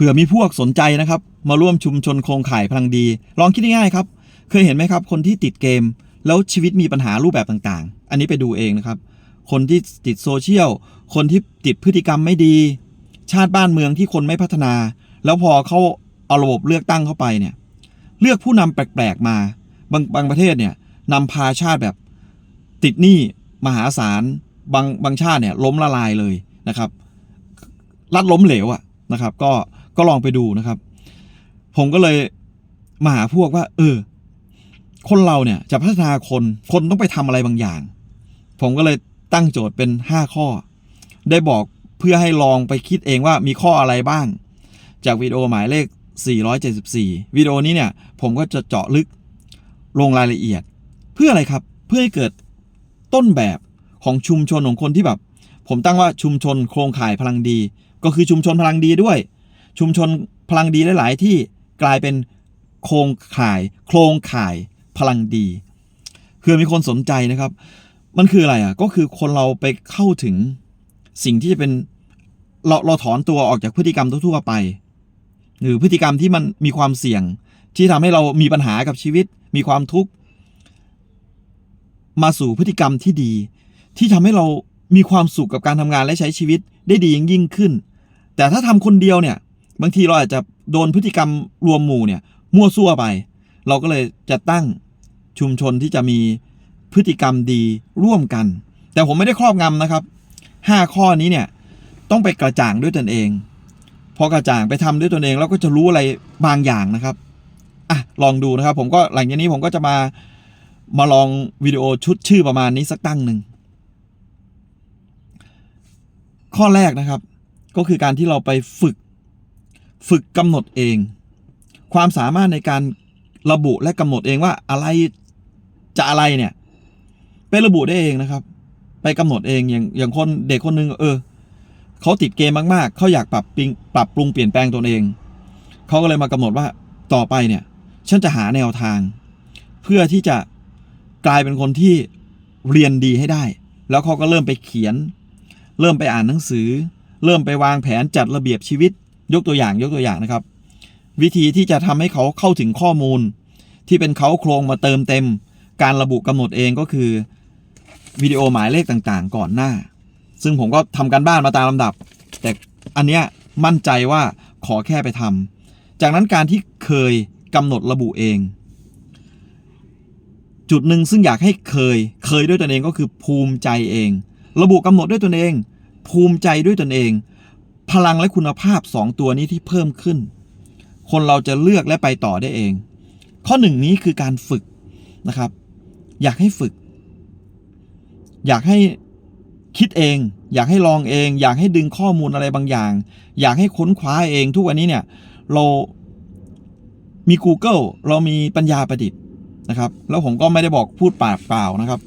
ผื่อมีพวกสนใจนะครับ มาร่วมชุมชนโครงข่ายพลังดี ลองคิดง่ายๆครับ เคยเห็นไหมครับ คนที่ติดเกม แล้วชีวิตมีปัญหารูปแบบต่างๆ อันนี้ไปดูเองนะครับ คนที่ติดโซเชียล คนที่ติดพฤติกรรมไม่ดี ชาติบ้านเมืองที่คนไม่พัฒนา แล้วพอเขาเอาระบบเลือกตั้งเข้าไปเนี่ย เลือกผู้นำแปลกๆมา บางบางประเทศเนี่ยนำพาชาติแบบติดหนี้มหาศาล บางบางชาติเนี่ยล้มละลายเลยนะครับ รัดล้มเหลวอะนะครับ ก็ ก็ลองไปดูนะครับ ผมก็เลยมาหาพวกว่า เออ คนเราเนี่ยจะพัฒนาคนคนต้องไปทำอะไรบางอย่าง ผมก็เลยตั้งโจทย์เป็น 5 ข้อ ได้บอกเพื่อให้ลองไปคิดเองว่ามีข้ออะไรบ้าง จากวิดีโอหมายเลข 474 วิดีโอนี้เนี่ย ผมก็จะเจาะลึกลงรายละเอียด เพื่ออะไรครับ เพื่อให้เกิดต้นแบบของชุมชนของคนที่แบบ ผมตั้งว่าชุมชนโครงข่ายพลังดี ก็คือชุมชนพลังดีด้วย ชุมชนพลังดีหลาย ๆ ที่กลายเป็นโครงข่าย โครงข่ายพลังดีเพื่อมีคนสนใจนะครับ มันคืออะไรอะก็คือคนเราไปเข้าถึงสิ่งที่จะเป็นเราเราถอนตัวออกจากพฤติกรรมทั่ว ๆ ไป หรือพฤติกรรมที่มันมีความเสี่ยง ที่ทำให้เรามีปัญหากับชีวิต มีความทุกข์มาสู่พฤติกรรมที่ดี ที่ทำให้เรามีความสุขกับการทำงานและใช้ชีวิตได้ดียิ่งยิ่งขึ้น แต่ถ้าทำคนเดียวเนี่ย บางทีเราอาจจะโดนพฤติกรรมรวมหมู่เนี่ยมั่วซั่วไป เราก็เลยจะตั้งชุมชนที่จะมีพฤติกรรมดีร่วมกัน แต่ผมไม่ได้ครอบงำนะครับ 5 ข้อนี้เนี่ยต้องไปกระจ่างด้วยตนเอง พอกระจ่างไปทำด้วยตนเองแล้วก็จะรู้อะไรบางอย่างนะครับอะลองดูนะครับ ผมก็หลังจากนี้ผมก็จะมามาลองวิดีโอชุดชื่อประมาณนี้สักตั้งหนึ่งข้อแรกนะครับ ก็คือการที่เราไปฝึก ฝึกกำหนดเอง ความสามารถในการระบุและกำหนดเองว่าอะไรจะอะไรเนี่ย ไประบุได้เองนะครับ ไปกำหนดเองอย่างอย่างคนเด็กคนหนึงเออเขาติดเกมมาก ๆ เขาอยากปรับปรุงปรับปรุงเปลี่ยนแปลงตนเอง เขาก็เลยมากำหนดว่าต่อไปเนี่ย ฉันจะหาแนวทาง เพื่อที่จะกลายเป็นคนที่เรียนดีให้ได้ แล้วเขาก็เริ่มไปเขียน เริ่มไปอ่านหนังสือ เริ่มไปวางแผนจัดระเบียบชีวิต ยกตัวอย่างยกตัวอย่างนะครับ วิธีที่จะทำให้เขาเข้าถึงข้อมูล ที่เป็นเขาโครงมาเติมเต็ม การระบุกำหนดเองก็คือวิดีโอหมายเลขต่างๆ ก่อนหน้า ซึ่งผมก็ทำการบ้านมาตามลำดับ แต่อันเนี้ยมั่นใจว่าขอแค่ไปทำจากนั้นการที่เคยกำหนดระบุเอง จุดหนึ่งซึ่งอยากให้เคย เคยด้วยตนเองก็คือภูมิใจเอง ระบุกำหนดด้วยตนเอง ภูมิใจด้วยตนเอง พลังและคุณภาพสองตัวนี้ที่เพิ่มขึ้น คนเราจะเลือกและไปต่อได้เอง ข้อหนึ่งนี้คือการฝึกนะครับ อยากให้ฝึก อยากให้คิดเอง อยากให้ลองเอง อยากให้ดึงข้อมูลอะไรบางอย่าง อยากให้ค้นคว้าเองทุกวันนี้เนี่ย เรามี Google เรามีปัญญาประดิษฐ์นะครับ แล้วผมก็ไม่ได้บอกพูดปากเปล่านะครับ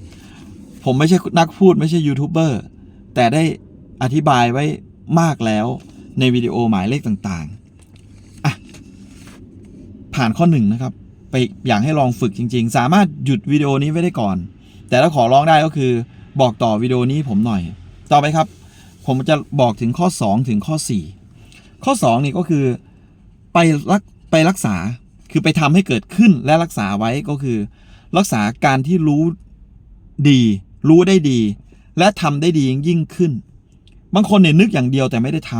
ผมไม่ใช่นักพูดไม่ใช่ยูทูบเบอร์แต่ได้อธิบายไว้ มากแล้วในวิดีโอหมายเลขต่างๆอะผ่านข้อหนึ่งนะครับ ไปอยากให้ลองฝึกจริง ๆ สามารถหยุดวิดีโอนี้ไว้ได้ก่อน แต่ถ้าขอร้องได้ก็คือ บอกต่อวิดีโอนี้ผมหน่อย ต่อไปครับ ผมจะบอกถึงข้อ 2 ถึงข้อ 4 ข้อ2นี่ก็คือไปรักไปรักษาคือไปทำให้เกิดขึ้นและรักษาไว้ก็คือ รักษาการที่รู้ดี รู้ได้ดี และทำได้ดียิ่งขึ้น บางคนเนี่ยนึกอย่างเดียวแต่ไม่ได้ท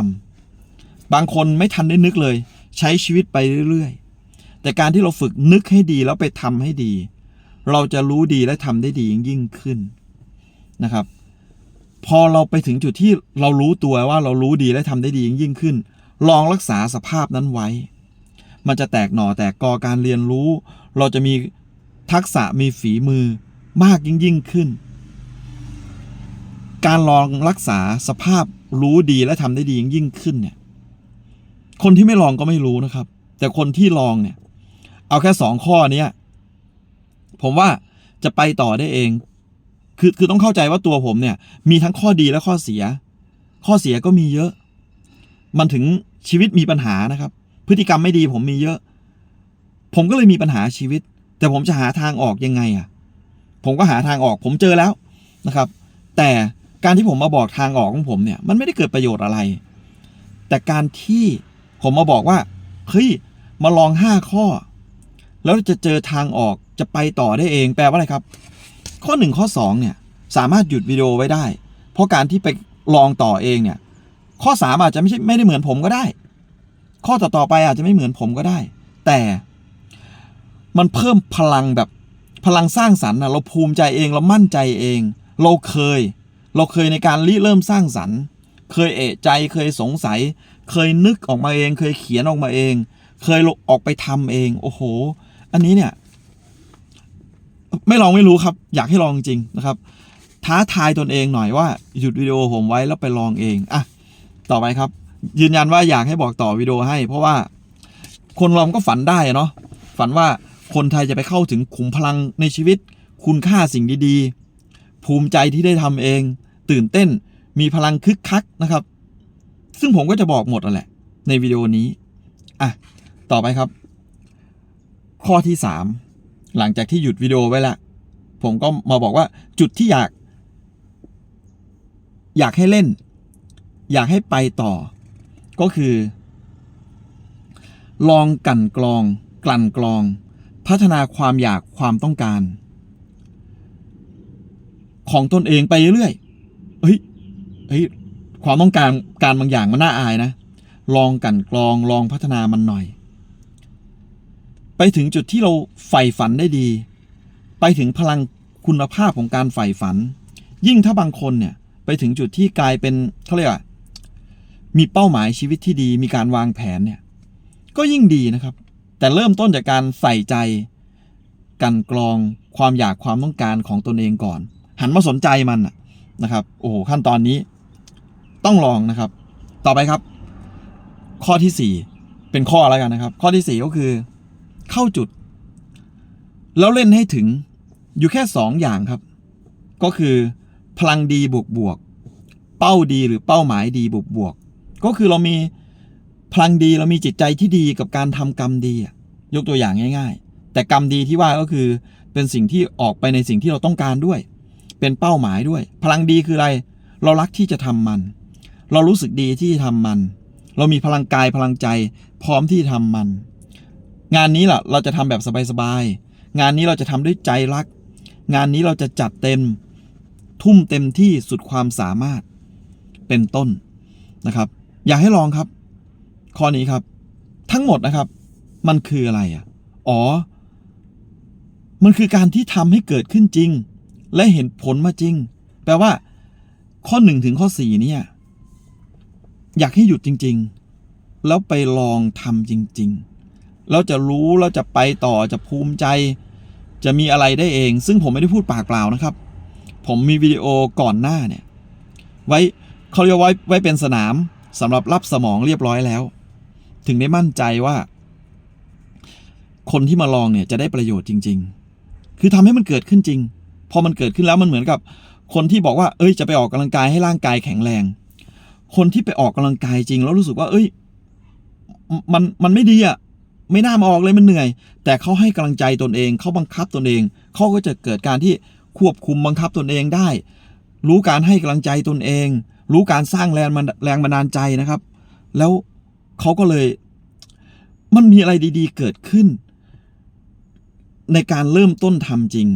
ำบางคนไม่ทันได้นึกเลย ใช้ชีวิตไปเรื่อยๆ แต่การที่เราฝึกนึกให้ดีแล้วไปทำให้ดี เราจะรู้ดีและทำได้ดียิ่งขึ้นนะครับ พอเราไปถึงจุดที่เรารู้ตัวว่าเรารู้ดีและทำได้ดียิ่งขึ้น ลองรักษาสภาพนั้นไว้ มันจะแตกหน่อแตกกอการเรียนรู้ เราจะมีทักษะมีฝีมือมากยิ่งยิ่งขึ้น การลองรักษาสภาพรู้ดีและทำได้ดียิ่งยิ่งขึ้นเนี่ย คนที่ไม่ลองก็ไม่รู้นะครับ แต่คนที่ลองเนี่ย เอาแค่สองข้อเนี้ยผมว่าจะไปต่อได้เอง คือคือต้องเข้าใจว่าตัวผมเนี่ย มีทั้งข้อดีและข้อเสีย ข้อเสียก็มีเยอะ มันถึงชีวิตมีปัญหานะครับ พฤติกรรมไม่ดีผมมีเยอะ ผมก็เลยมีปัญหาชีวิต แต่ผมจะหาทางออกยังไงอะ ผมก็หาทางออกผมเจอแล้วนะครับ แต่ การที่ผมมาบอกทางออกของผมเนี่ยมันไม่ได้เกิดประโยชน์อะไร แต่การที่ผมมาบอกว่าเฮ้ยมาลองห้าข้อ แล้วจะเจอทางออกจะไปต่อได้เองแปลว่าอะไรครับ ข้อหนึ่งข้อสองเนี่ยสามารถหยุดวิดีโอไว้ได้ เพราะการที่ไปลองต่อเองเนี่ยข้อสามอาจจะไม่ใช่ไม่ได้เหมือนผมก็ได้ ข้อต่อๆไปอาจจะไม่เหมือนผมก็ได้ แต่มันเพิ่มพลังแบบพลังสร้างสรรค์นะเราภูมิใจเองเรามั่นใจเอง เราเคย เราเคยในการริเริ่มสร้างสรรค์ เคยเอะใจเคยสงสัย เคยนึกออกมาเอง เคยเขียนออกมาเอง เคยออกไปทำเอง โอ้โห อันนี้เนี่ย ไม่ลองไม่รู้ครับ อยากให้ลองจริงนะครับ ท้าทายตนเองหน่อยว่าหยุดวิดีโอผมไว้แล้วไปลองเองอะต่อไปครับ ยืนยันว่าอยากให้บอกต่อวิดีโอให้ เพราะว่าคนเราก็ฝันได้เนาะฝันว่าคนไทยจะไปเข้าถึงขุมพลังในชีวิต คุณค่าสิ่งดีๆ ภูมิใจที่ได้ทำเอง ตื่นเต้นมีพลังคึกคักนะครับ ซึ่งผมก็จะบอกหมดนั่นแหละ ในวิดีโอนี้อะต่อไปครับ ข้อที่สามหลังจากที่หยุดวิดีโอไว้ละ ผมก็มาบอกว่าจุดที่อยาก อยากให้เล่น อยากให้ไปต่อ ก็คือ ลองกลั่นกรอง กลั่นกรอง พัฒนาความอยากความต้องการ ของตนเองไปเรื่อยๆเฮ้ยเฮ้ยความต้องการการบางอย่างมันน่าอายนะ ลองกันกรองลองพัฒนามันหน่อย ไปถึงจุดที่เราใฝ่ฝันได้ดี ไปถึงพลังคุณภาพของการใฝ่ฝัน ยิ่งถ้าบางคนเนี่ยไปถึงจุดที่กลายเป็นเขาเรียกว่ามีเป้าหมายชีวิตที่ดีมีการวางแผนเนี่ย ก็ยิ่งดีนะครับ แต่เริ่มต้นจากการใส่ใจ กันกรองความอยากความต้องการของตนเองก่อน หันมาสนใจมันนะครับ โอ้โหขั้นตอนนี้ต้องลองนะครับ ต่อไปครับ ข้อที่สี่เป็นข้อแล้วกันนะครับ ข้อที่สี่ก็คือ เข้าจุด แล้วเล่นให้ถึงอยู่แค่สองอย่างครับ ก็คือพลังดีบวกบวกเป้าดีหรือเป้าหมายดีบวกบวกก็คือเรามีพลังดีเรามีจิตใจที่ดีกับการทำกรรมดียกตัวอย่างง่าย ๆ แต่กรรมดีที่ว่าก็คือเป็นสิ่งที่ออกไปในสิ่งที่เราต้องการด้วย เป็นเป้าหมายด้วย พลังดีคืออะไร เรารักที่จะทำมัน เรารู้สึกดีที่จะทำมัน เรามีพลังกายพลังใจ พร้อมที่จะทำมัน งานนี้ล่ะเราจะทำแบบสบายๆงานนี้เราจะทำด้วยใจรัก งานนี้เราจะจัดเต็ม ทุ่มเต็มที่สุดความสามารถเป็นต้นนะครับ อยากให้ลองครับ ข้อนี้ครับ ทั้งหมดนะครับ มันคืออะไรอะอ๋อ มันคือการที่ทำให้เกิดขึ้นจริง และเห็นผลมาจริง แปลว่า ข้อหนึ่งถึงข้อสี่เนี่ย อยากให้หยุดจริง ๆ แล้วไปลองทำจริงๆแล้วจะรู้แล้วจะไปต่อจะภูมิใจ จะมีอะไรได้เอง ซึ่งผมไม่ได้พูดปากเปล่านะครับ ผมมีวิดีโอก่อนหน้าเนี่ย ไว้เขาเรียกไว้ไว้เป็นสนามสำหรับรับสมองเรียบร้อยแล้ว ถึงได้มั่นใจว่า คนที่มาลองเนี่ยจะได้ประโยชน์จริง ๆ คือทำให้มันเกิดขึ้นจริง พอมันเกิดขึ้นแล้วมันเหมือนกับ คนที่บอกว่า เอ้ยจะไปออกกำลังกายให้ร่างกายแข็งแรง คนที่ไปออกกำลังกายจริง แล้วรู้สึกว่า เอ้ย มันมันไม่ดีอะไม่น่ามาออกเลยมันเหนื่อย แต่เขาให้กำลังใจตนเองเขาบังคับตนเองเขาก็จะเกิดการที่ควบคุมบังคับตนเองได้ รู้การให้กำลังใจตนเอง รู้การสร้างแรงมันแรงบันดาลใจนะครับ แล้วเขาก็เลย มันมีอะไรดี ๆ เกิดขึ้น ในการเริ่มต้นทำจริง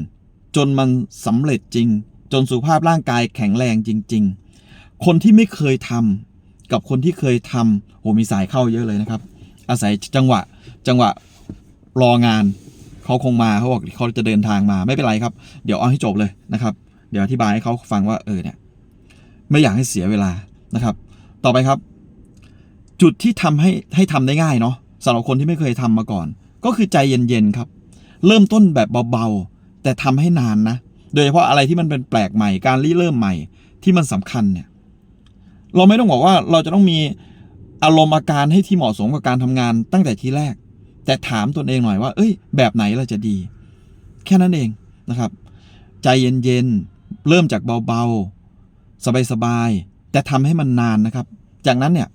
จนมันสำเร็จจริง จนสุขภาพร่างกายแข็งแรงจริง ๆ คนที่ไม่เคยทำกับคนที่เคยทำโอ้มีสายเข้าเยอะเลยนะครับ อาศัยจังหวะจังหวะรองานเขาคงมาเขาบอกเขาจะเดินทางมาไม่เป็นไรครับ เดี๋ยวเอาให้จบเลยนะครับ เดี๋ยวอธิบายให้เขาฟังว่าเออเนี่ยไม่อยากให้เสียเวลานะครับ ต่อไปครับ จุดที่ทำให้ให้ทำได้ง่ายเนาะสำหรับคนที่ไม่เคยทำมาก่อน ก็คือใจเย็นๆครับ เริ่มต้นแบบเบาๆ แต่ทำให้นานนะ โดยเฉพาะอะไรที่มันเป็นแปลกใหม่ การริเริ่มใหม่ที่มันสำคัญเนี่ย เราไม่ต้องบอกว่าเราจะต้องมีอารมณ์อาการให้ที่เหมาะสมกับการทำงานตั้งแต่ทีแรก แต่ถามตนเองหน่อยว่า เอ้ย แบบไหนเราจะดี แค่นั้นเองนะครับ ใจเย็นๆ เริ่มจากเบาๆ สบายๆ แต่ทำให้มันนานนะครับ จากนั้นเนี่ย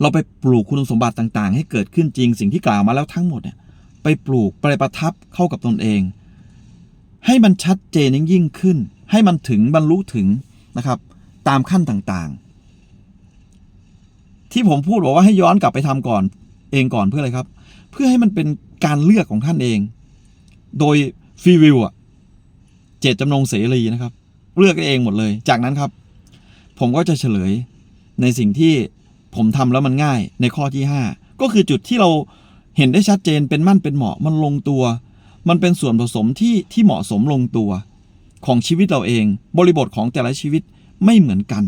เราไปปลูกคุณสมบัติต่างๆ ให้เกิดขึ้นจริงสิ่งที่กล่าวมาแล้วทั้งหมดเนี่ย ไปปลูกไปประทับเข้ากับตนเอง ให้มันชัดเจนยิ่งขึ้น ให้มันถึงบรรลุถึงนะครับ ตามขั้นต่างๆ ที่ผมพูดบอกว่าให้ย้อนกลับไปทำก่อนเองก่อนเพื่ออะไรครับ เพื่อให้มันเป็นการเลือกของท่านเอง โดยฟรีวิวอะเจตจำนงเสรีนะครับ เลือกเองหมดเลย จากนั้นครับ ผมก็จะเฉลยในสิ่งที่ผมทำแล้วมันง่ายในข้อที่ 5 ก็คือจุดที่เรา เห็นได้ชัดเจนเป็นมั่นเป็นเหมาะมันลงตัว มันเป็นส่วนผสมที่ที่เหมาะสมลงตัว ของชีวิตเราเอง บริบทของแต่ละชีวิตไม่เหมือนกัน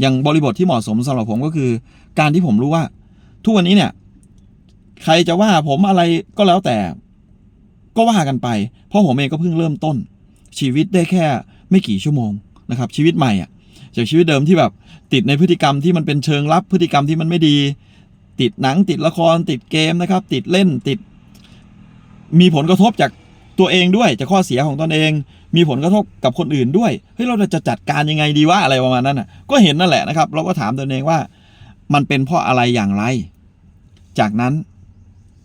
อย่างบริบทที่เหมาะสมสำหรับผมก็คือ การที่ผมรู้ว่า ทุกวันนี้เนี่ย ใครจะว่าผมอะไรก็แล้วแต่ ก็ว่ากันไป เพราะผมเองก็เพิ่งเริ่มต้น ชีวิตได้แค่ไม่กี่ชั่วโมงนะครับ ชีวิตใหม่อะจากชีวิตเดิมที่แบบติดในพฤติกรรมที่มันเป็นเชิงลับพฤติกรรมที่มันไม่ดี ติดหนังติดละครติดเกมนะครับ ติดเล่นติด มีผลกระทบจากตัวเองด้วยจากข้อเสียของตนเอง มีผลกระทบกับคนอื่นด้วยเฮ้ยเราจะจัดการยังไงดีวะอะไรประมาณนั้นอะ ก็เห็นนั่นแหละนะครับ เราก็ถามตัวเองว่า มันเป็นเพราะอะไรอย่างไร จากนั้น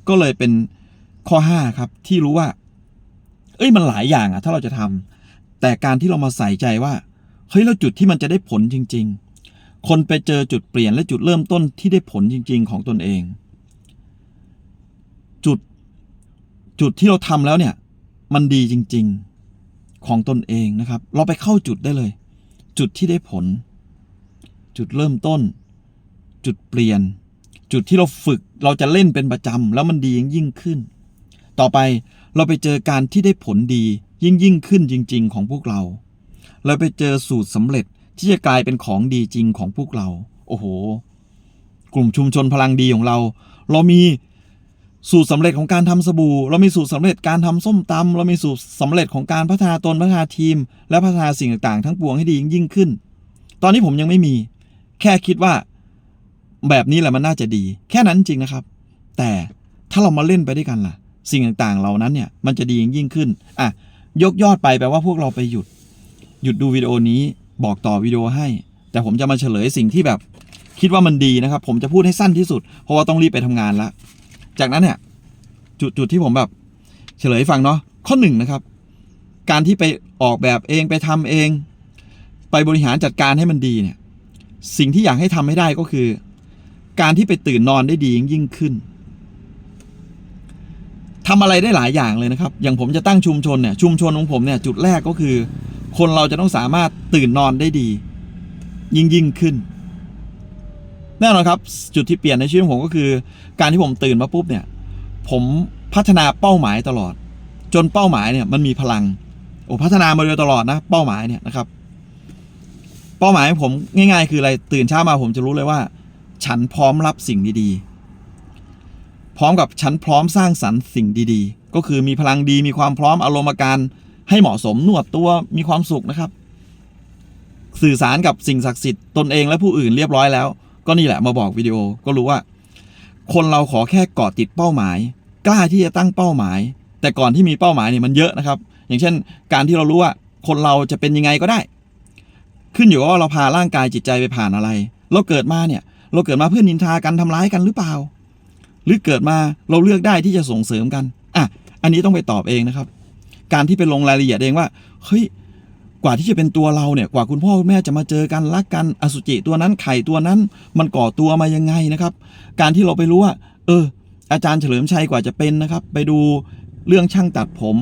ก็เลยเป็นข้อห้าครับ ที่รู้ว่า เอ้ยมันหลายอย่างอะถ้าเราจะทำแต่การที่เรามาใส่ใจว่าเฮ้ยแล้วจุดที่มันจะได้ผลจริง ๆ คนไปเจอจุดเปลี่ยนและจุดเริ่มต้นที่ได้ผลจริง ๆ ของตนเอง จุดจุดที่เราทำแล้วเนี่ย มันดีจริง ๆของตนเองนะครับ เราไปเข้าจุดได้เลย จุดที่ได้ผล จุดเริ่มต้น จุดเปลี่ยน จุดที่เราฝึกเราจะเล่นเป็นประจำแล้วมันดียิ่งยิ่งขึ้น ต่อไปเราไปเจอการที่ได้ผลดียิ่งยิ่งขึ้นจริง ๆ ของพวกเราเราไปเจอสูตรสำเร็จ ที่จะกลายเป็นของดีจริงของพวกเรา โอ้โห กลุ่มชุมชนพลังดีของเรา เรามีสูตรสำเร็จของการทำสบู่ เรามีสูตรสำเร็จการทำส้มตำเรามีสูตรสำเร็จของการพัฒนาตนพัฒนาทีม และพัฒนาสิ่งต่างๆ ทั้งปวงให้ดียิ่งขึ้น ตอนนี้ผมยังไม่มี แค่คิดว่า แบบนี้แหละมันน่าจะดี แค่นั้นจริงนะครับ แต่ถ้าเรามาเล่นไปด้วยกันล่ะ สิ่งต่างๆ เหล่านั้นเนี่ยมันจะดียิ่งขึ้นอะยกยอดไปแปลว่าพวกเราไปหยุด หยุดดูวิดีโอนี้ บอกต่อวิดีโอให้ แต่ผมจะมาเฉลยสิ่งที่แบบ คิดว่ามันดีนะครับ ผมจะพูดให้สั้นที่สุด เพราะว่าต้องรีบไปทำงานแล้วจากนั้นเนี่ยจุดจุดที่ผมแบบ เฉลยให้ฟังเนาะข้อหนึ่งนะครับ การที่ไปออกแบบเองไปทำเอง ไปบริหารจัดการให้มันดีเนี่ย สิ่งที่อยากให้ทำให้ได้ก็คือ การที่ไปตื่นนอนได้ดียิ่งขึ้นทำอะไรได้หลายอย่างเลยนะครับ อย่างผมจะตั้งชุมชนเนี่ย ชุมชนของผมเนี่ย จุดแรกก็คือ คนเราจะต้องสามารถตื่นนอนได้ดี ยิ่งยิ่งขึ้น แน่นอนครับ จุดที่เปลี่ยนในชีวิตของผมก็คือ การที่ผมตื่นมาปุ๊บเนี่ย ผมพัฒนาเป้าหมายตลอด จนเป้าหมายเนี่ยมันมีพลังโอ้พัฒนามาโดยตลอดนะเป้าหมายเนี่ยนะครับ เป้าหมายของผมง่าย ๆ คืออะไรตื่นเช้ามาผมจะรู้เลยว่า ฉันพร้อมรับสิ่งดีๆ พร้อมกับฉันพร้อมสร้างสรรค์สิ่งดีๆ ก็คือมีพลังดีมีความพร้อมอารมณ์การ ให้เหมาะสมนวดตัวมีความสุขนะครับ สื่อสารกับสิ่งศักดิ์สิทธิ์ตนเองและผู้อื่นเรียบร้อยแล้ว ก็นี่แหละมาบอกวิดีโอก็รู้ว่า คนเราขอแค่เกาะติดเป้าหมาย กล้าที่จะตั้งเป้าหมาย แต่ก่อนที่มีเป้าหมายเนี่ยมันเยอะนะครับ อย่างเช่น การที่เรารู้ว่าคนเราจะเป็นยังไงก็ได้ ขึ้นอยู่กับว่าเราพาร่างกายจิตใจไปผ่านอะไร เราเกิดมาเนี่ย เราเกิดมาเพื่อนินทากันทำร้ายกันหรือเปล่า หรือเกิดมาเราเลือกได้ที่จะส่งเสริมกันอะอันนี้ต้องไปตอบเองนะครับ การที่ไปลงรายละเอียดเองว่าเฮ้ยกว่าที่จะเป็นตัวเราเนี่ยกว่าคุณพ่อคุณแม่จะมาเจอกันรักกันอสุจิตัวนั้นไข่ตัวนั้น มันก่อตัวมายังไงนะครับ การที่เราไปรู้ว่า เออ อาจารย์เฉลิมชัยกว่าจะเป็นนะครับ ไปดูเรื่องช่างตัดผม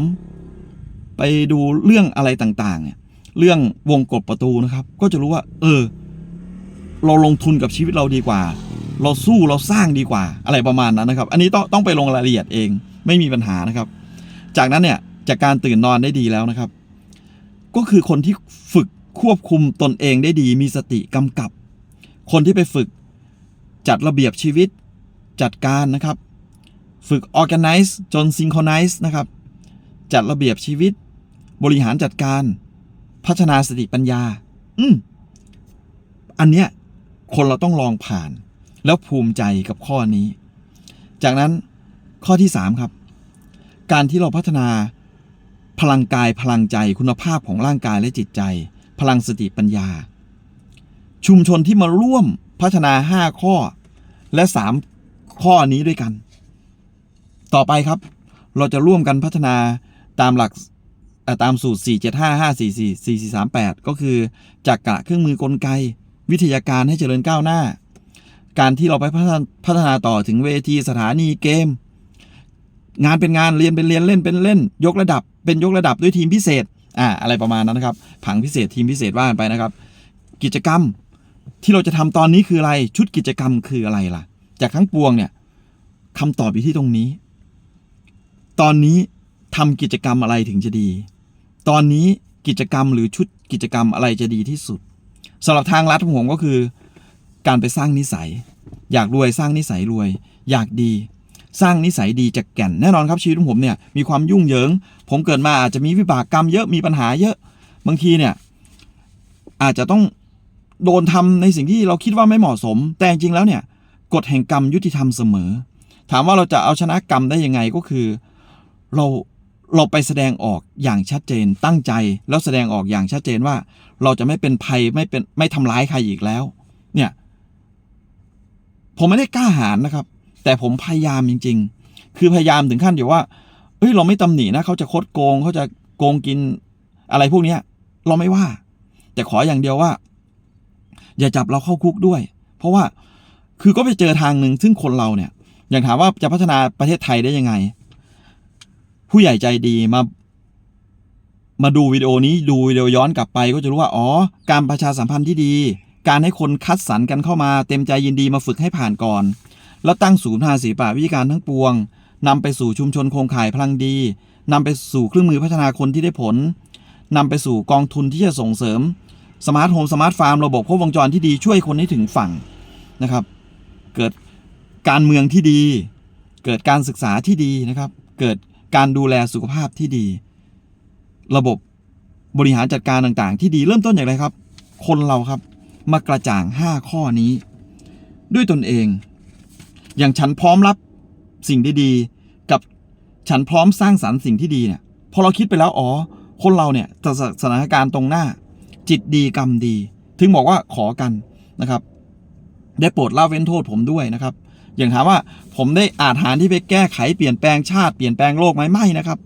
ไปดูเรื่องอะไรต่างๆ เนี่ย เรื่องวงกบประตูนะครับ ก็จะรู้ว่า เออ เราลงทุนกับชีวิตเราดีกว่า เราสู้เราสร้างดีกว่า อะไรประมาณนั้นนะครับ อันนี้ต้องต้องไปลงรายละเอียดเอง ไม่มีปัญหานะครับ จากนั้นเนี่ย จากการตื่นนอนได้ดีแล้วนะครับ ก็คือคนที่ฝึกควบคุมตนเองได้ดี มีสติกำกับ คนที่ไปฝึกจัดระเบียบชีวิตจัดการนะครับ ฝึก organize จน synchronize นะครับ จัดระเบียบชีวิต บริหารจัดการ พัฒนาสติปัญญา อืมอันเนี้ยคนเราต้องลองผ่าน แล้วภูมิใจกับข้อนี้ จากนั้นข้อที่ 3 ครับ การที่เราพัฒนา พลังกายพลังใจคุณภาพของร่างกายและจิตใจ พลังสติปัญญา ชุมชนที่มาร่วมพัฒนา 5 ข้อ และ 3 ข้อนี้ด้วยกัน ต่อไปครับ เราจะร่วมกันพัฒนาตามหลักเอ่อตามสูตร 4 7 5 5 4 4 4 4 3 8 ก็คือจากกะเครื่องมือกลไก วิทยาการให้เจริญก้าวหน้า การที่เราไปพัฒนาต่อถึงเวทีสถานีเกม งานเป็นงานเรียนเป็นเรียนเล่นเป็นเล่น ยกระดับ เป็นยกระดับด้วยทีมพิเศษอ่าอะไรประมาณนั้นนะครับผังพิเศษทีมพิเศษว่ากันไปนะครับ กิจกรรมที่เราจะทำตอนนี้คืออะไร ชุดกิจกรรมคืออะไรล่ะ จากทั้งปวงเนี่ยคำตอบอยู่ที่ตรงนี้ ตอนนี้ทำกิจกรรมอะไรถึงจะดี ตอนนี้กิจกรรมหรือชุดกิจกรรมอะไรจะดีที่สุดสำหรับทางลัดของผมก็คือ การไปสร้างนิสัย อยากรวยสร้างนิสัยรวย อยากดี สร้างนิสัยดีจากแก่นแน่นอนครับชีวิตของผมเนี่ยมีความยุ่งเหยิง ผมเกิดมาอาจจะมีวิบากกรรมเยอะมีปัญหาเยอะบางทีเนี่ยอาจจะต้องโดนทำในสิ่งที่เราคิดว่าไม่เหมาะสม แต่จริงแล้วเนี่ยกฎแห่งกรรมยุติธรรมเสมอ ถามว่าเราจะเอาชนะกรรมได้ยังไงก็คือ เราเราไปแสดงออกอย่างชัดเจนตั้งใจแล้วแสดงออกอย่างชัดเจนว่า เราจะไม่เป็นภัยไม่เป็นไม่ทำร้ายใครอีกแล้ว เนี่ย ผมไม่ได้กล้าหาญนะครับ แต่ผมพยายามจริง ๆ คือพยายามถึงขั้นอยู่ว่าเอ้ยเราไม่ตำหนินะเขาจะคดโกงเขาจะโกงกินอะไรพวกเนี้ย เราไม่ว่า แต่ขออย่างเดียวว่า อย่าจับเราเข้าคุกด้วย เพราะว่าคือก็ไปเจอทางหนึ่งซึ่งคนเราเนี่ย อย่างถามว่าจะพัฒนาประเทศไทยได้ยังไง ผู้ใหญ่ใจดีมา มาดูวิดีโอนี้ดูวิดีโอย้อนกลับไป ก็จะรู้ว่าอ๋อ การประชาสัมพันธ์ที่ดี การให้คนคัดสรรกันเข้ามา เต็มใจยินดีมาฝึกให้ผ่านก่อน แล้วตั้งศูนย์ภาษีป่าวิธีการทั้งปวงนำไปสู่ชุมชนโครงข่ายพลังดีนำไปสู่เครื่องมือพัฒนาคนที่ได้ผลนำไปสู่กองทุนที่จะส่งเสริมสมาร์ทโฮมสมาร์ทฟาร์มระบบครบวงจรที่ดีช่วยคนให้ถึงฝั่งนะครับ เกิดการเมืองที่ดี เกิดการศึกษาที่ดีนะครับ เกิดการดูแลสุขภาพที่ดี ระบบบริหารจัดการต่างๆ ที่ดีเริ่มต้นอย่างไรครับ คนเราครับมากระจ่าง 5 ข้อนี้ ด้วยตนเอง อย่างฉันพร้อมรับสิ่งดีๆกับฉันพร้อมสร้างสรรค์สิ่งที่ดีเนี่ยพอเราคิดไปแล้วอ๋อ คนเราเนี่ยแต่สถานการณ์ตรงหน้า จิตดีกรรมดี ถึงบอกว่าขอกันนะครับ ได้โปรดละเว้นโทษผมด้วยนะครับ อย่างถามว่าผมได้อาจหารที่ไปแก้ไขเปลี่ยนแปลงชาติเปลี่ยนแปลงโลกไหมไม่นะครับ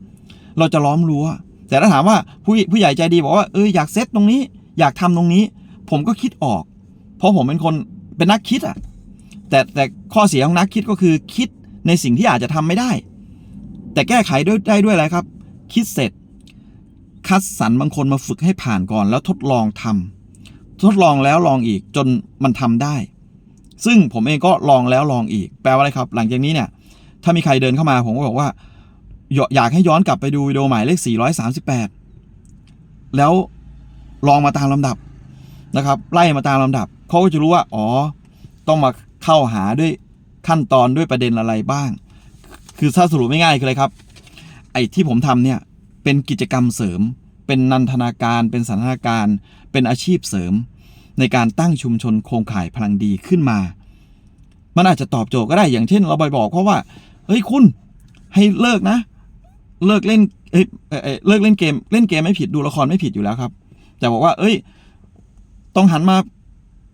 เราจะล้อมรั้วแต่ถ้าถามว่าผู้ผู้ใหญ่ใจดีบอกว่าเอออยากเซตตรงนี้ อยากทำตรงนี้ ผมก็คิดออก เพราะผมเป็นคนเป็นนักคิดอะ แต่แต่ข้อเสียของนักคิดก็คือคิดในสิ่งที่อาจจะทำไม่ได้ แต่แก้ไขด้วยได้ด้วยอะไรครับ คิดเสร็จ คัดสรรบางคนมาฝึกให้ผ่านก่อนแล้วทดลองทำทดลองแล้วลองอีกจนมันทำได้ ซึ่งผมเองก็ลองแล้วลองอีก แปลว่าอะไรครับ หลังจากนี้เนี่ยถ้ามีใครเดินเข้ามาผมก็บอกว่า อยากให้ย้อนกลับไปดูวิดีโอหมายเลข 438 แล้วลองมาตามลำดับนะครับ ไล่มาตามลำดับเขาก็จะรู้ว่า อ๋อ ต้องมา เข้าหาด้วยขั้นตอนด้วยประเด็นอะไรบ้าง คือถ้าสรุปไม่ง่ายคืออะไรครับ ไอ้ที่ผมทำเนี่ยเป็นกิจกรรมเสริม เป็นนันทนาการ เป็นสันทนาการ เป็นอาชีพเสริม ในการตั้งชุมชนโครงข่ายพลังดีขึ้นมา มันอาจจะตอบโจทย์ก็ได้อย่างเช่น เราไปบอกเพราะว่าเฮ้ยคุณให้เลิกนะ เลิกเล่นเอ้ยเอ่อเอ่อเลิกเล่นเกม เล่นเกมไม่ผิดดูละครไม่ผิดอยู่แล้วครับแต่บอกว่า เอ้ย ต้องหันมา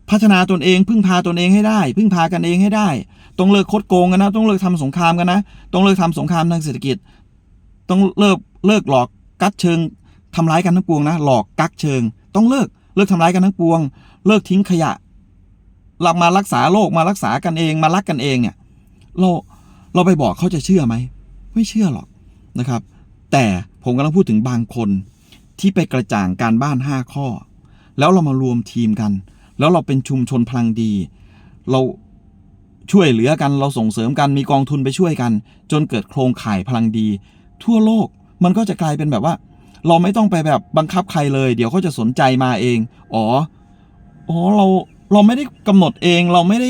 พัฒนาตนเอง พึ่งพาตนเองให้ได้ พึ่งพากันเองให้ได้ ต้องเลิกคดโกงกันนะ ต้องเลิกทำสงครามกันนะ ต้องเลิกทำสงครามทางเศรษฐกิจ ต้องเลิกเลิกหลอกกักเชิงทำร้ายกันทั้งปวงนะ หลอกกักเชิง ต้องเลิกเลิกทำร้ายกันทั้งปวง เลิกทิ้งขยะเรามารักษาโลกมารักษากันเองมารักกันเองเนี่ยเราเราไปบอกเขาจะเชื่อไหมไม่เชื่อหรอกนะครับ แต่ผมกำลังพูดถึงบางคนที่ไปกระจ่างการบ้าน 5 ข้อ แล้วเรามารวมทีมกัน แล้วเราเป็นชุมชนพลังดี เราช่วยเหลือกันเราส่งเสริมกันมีกองทุนไปช่วยกัน จนเกิดโครงข่ายพลังดี ทั่วโลกมันก็จะกลายเป็นแบบว่า เราไม่ต้องไปแบบบังคับใครเลย เดี๋ยวเขาจะสนใจมาเอง อ๋ออ๋อเราเราไม่ได้กำหนดเอง เราไม่ได้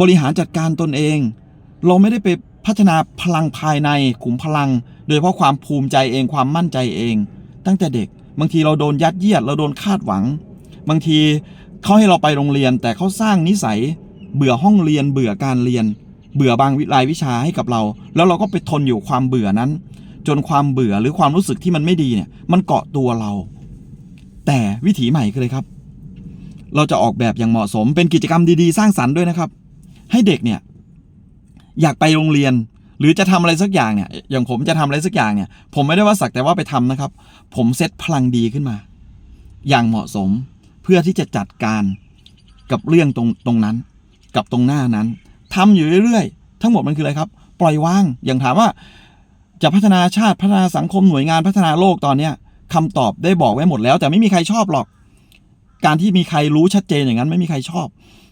บริหารจัดการตนเอง เราไม่ได้ไปพัฒนาพลังภายในขุมพลัง โดยเฉพาะความภูมิใจเองความมั่นใจเอง ตั้งแต่เด็ก บางทีเราโดนยัดเยียดเราโดนคาดหวัง บางที เขาให้เราไปโรงเรียนแต่เขาสร้างนิสัย เบื่อห้องเรียน เบื่อการเรียน เบื่อบางวิรายวิชาให้กับเรา แล้วเราก็ไปทนอยู่ความเบื่อนั้น จนความเบื่อหรือความรู้สึกที่มันไม่ดีเนี่ย มันเกาะตัวเรา แต่วิถีใหม่คือเลยครับ เราจะออกแบบอย่างเหมาะสม เป็นกิจกรรมดีๆ สร้างสรรค์ด้วยนะครับ ให้เด็กเนี่ย อยากไปโรงเรียนหรือจะทำอะไรสักอย่างเนี่ย อย่างผมจะทำอะไรสักอย่างเนี่ย ผมไม่ได้ว่าสักแต่ว่าไปทำนะครับ ผมเซตพลังดีขึ้นมา อย่างเหมาะสม พื่อที่จะจัดการกับเรื่องตรงตรงนั้น กับตรงหน้านั้นทำอยู่เรื่อยๆ ทั้งหมดมันคืออะไรครับ ปล่อยวาง อย่างถามว่าจะพัฒนาชาติพัฒนาสังคมหน่วยงานพัฒนาโลกตอนเนี้ยคำตอบได้บอกไว้หมดแล้ว แต่ไม่มีใครชอบหรอก การที่มีใครรู้ชัดเจนอย่างนั้นไม่มีใครชอบ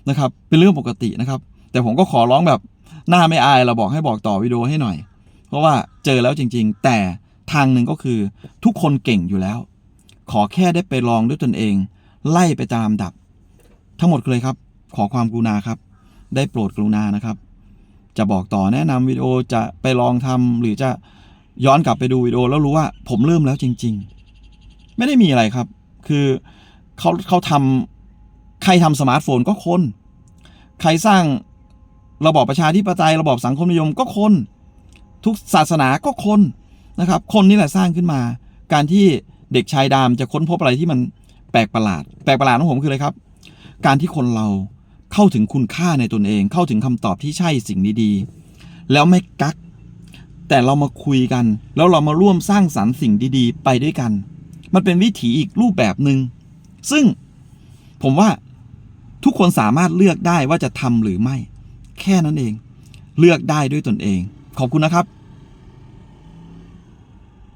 นะครับ เป็นเรื่องปกตินะครับ แต่ผมก็ขอร้องแบบหน้าไม่อายเราบอกให้บอกต่อวิดีโอให้หน่อย เพราะว่าเจอแล้วจริง ๆ แต่ทางหนึ่งก็คือทุกคนเก่งอยู่แล้ว ขอแค่ได้ไปลองด้วยตนเอง ไล่ไปตามดับ ทั้งหมดเลยครับ ขอความกรุณาครับ ได้โปรดกรุณานะครับ จะบอกต่อแนะนำวิดีโอจะไปลองทำหรือจะย้อนกลับไปดูวิดีโอแล้วรู้ว่าผมเริ่มแล้วจริง ๆ ไม่ได้มีอะไรครับ คือเขาเขาทำใครทำสมาร์ทโฟนก็คน ใครสร้างระบอบประชาธิปไตยระบอบสังคมนิยมก็คน ทุกศาสนาก็คนนะครับ คนนี่แหละสร้างขึ้นมา การที่เด็กชายดามจะค้นพบอะไรที่มัน แปลกประหลาด แปลกประหลาดของผมคืออะไรครับ การที่คนเราเข้าถึงคุณค่าในตนเอง เข้าถึงคำตอบที่ใช่สิ่งดีๆ แล้วไม่กัก แต่เรามาคุยกัน แล้วเรามาร่วมสร้างสรรค์สิ่งดีๆ ไปด้วยกัน มันเป็นวิถีอีกรูปแบบหนึง่งซึ่งผมว่าทุกคนสามารถเลือกได้ว่าจะทำหรือไม่ แค่นั้นเอง เลือกได้ด้วยตนเอง ขอบคุณนะครับ